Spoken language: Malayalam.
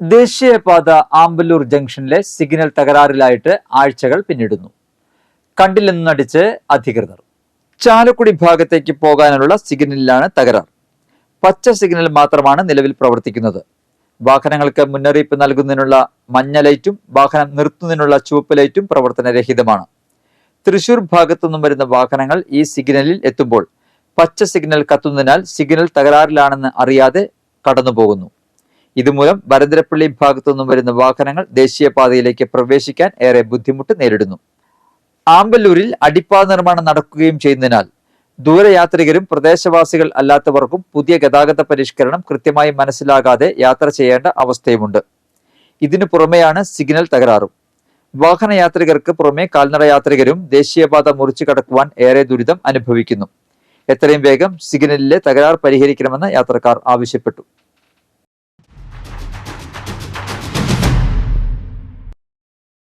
ദേശീയപാത ആമ്പല്ലൂർ ജംഗ്ഷനിലെ സിഗ്നൽ തകരാറിലായിട്ട് ആഴ്ചകൾ പിന്നിടുന്നു. കണ്ടില്ലെന്ന് നടിച്ച് അധികൃതർ. ചാലക്കുടി ഭാഗത്തേക്ക് പോകാനുള്ള സിഗ്നലിലാണ് തകരാർ. പച്ച സിഗ്നൽ മാത്രമാണ് നിലവിൽ പ്രവർത്തിക്കുന്നത്. വാഹനങ്ങൾക്ക് മുന്നറിയിപ്പ് നൽകുന്നതിനുള്ള മഞ്ഞ ലൈറ്റും വാഹനം നിർത്തുന്നതിനുള്ള ചുവപ്പ് ലൈറ്റും പ്രവർത്തനരഹിതമാണ്. തൃശൂർ ഭാഗത്തുനിന്നും വരുന്ന വാഹനങ്ങൾ ഈ സിഗ്നലിൽ എത്തുമ്പോൾ പച്ച സിഗ്നൽ കത്തുന്നതിനാൽ സിഗ്നൽ തകരാറിലാണെന്ന് അറിയാതെ കടന്നുപോകുന്നു. ഇതുമൂലം ഭരതരപ്പള്ളി ഭാഗത്തു നിന്നും വരുന്ന വാഹനങ്ങൾ ദേശീയപാതയിലേക്ക് പ്രവേശിക്കാൻ ഏറെ ബുദ്ധിമുട്ട് നേരിടുന്നു. ആമ്പല്ലൂരിൽ അടിപ്പാത നിർമ്മാണം നടക്കുകയും ചെയ്യുന്നതിനാൽ ദൂരയാത്രികരും പ്രദേശവാസികൾ അല്ലാത്തവർക്കും പുതിയ ഗതാഗത പരിഷ്കരണം കൃത്യമായി മനസ്സിലാകാതെ യാത്ര ചെയ്യേണ്ട അവസ്ഥയുമുണ്ട്. ഇതിനു പുറമെയാണ് സിഗ്നൽ തകരാറും. വാഹനയാത്രികർക്ക് പുറമെ കാൽനട യാത്രികരും ദേശീയപാത മുറിച്ചു കടക്കുവാൻ ഏറെ ദുരിതം അനുഭവിക്കുന്നു. എത്രയും വേഗം സിഗ്നലിലെ തകരാർ പരിഹരിക്കണമെന്ന് യാത്രക്കാർ ആവശ്യപ്പെട്ടു.